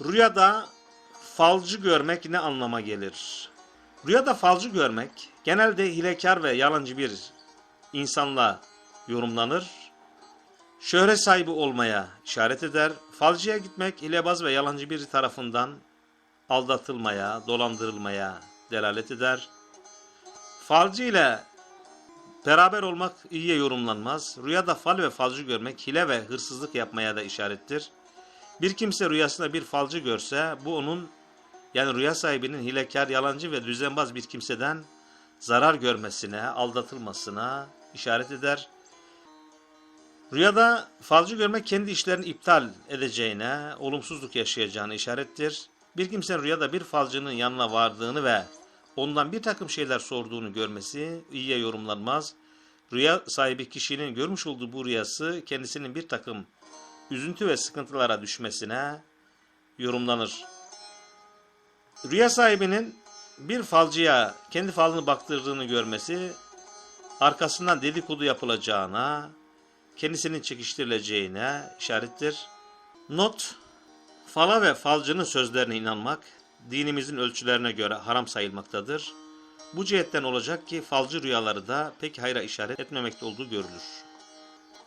Rüyada falcı görmek ne anlama gelir? Rüyada falcı görmek genelde hilekar ve yalancı bir insanla yorumlanır. Şöhret sahibi olmaya işaret eder. Falcıya gitmek hilebaz ve yalancı biri tarafından aldatılmaya, dolandırılmaya delalet eder. Falcı ile beraber olmak iyiye yorumlanmaz. Rüyada fal ve falcı görmek hile ve hırsızlık yapmaya da işarettir. Bir kimse rüyasında bir falcı görse bu onun yani rüya sahibinin hilekar, yalancı ve düzenbaz bir kimseden zarar görmesine, aldatılmasına işaret eder. Rüyada falcı görmek kendi işlerini iptal edeceğine, olumsuzluk yaşayacağına işarettir. Bir kimsenin rüyada bir falcının yanına vardığını ve ondan bir takım şeyler sorduğunu görmesi iyiye yorumlanmaz. Rüya sahibi kişinin görmüş olduğu bu rüyası kendisinin bir takım üzüntü ve sıkıntılara düşmesine yorumlanır. Rüya sahibinin bir falcıya kendi falını baktırdığını görmesi, arkasından dedikodu yapılacağına, kendisinin çekiştirileceğine işarettir. Not, fala ve falcının sözlerine inanmak, dinimizin ölçülerine göre haram sayılmaktadır. Bu cihetten olacak ki falcı rüyaları da pek hayra işaret etmemekte olduğu görülür.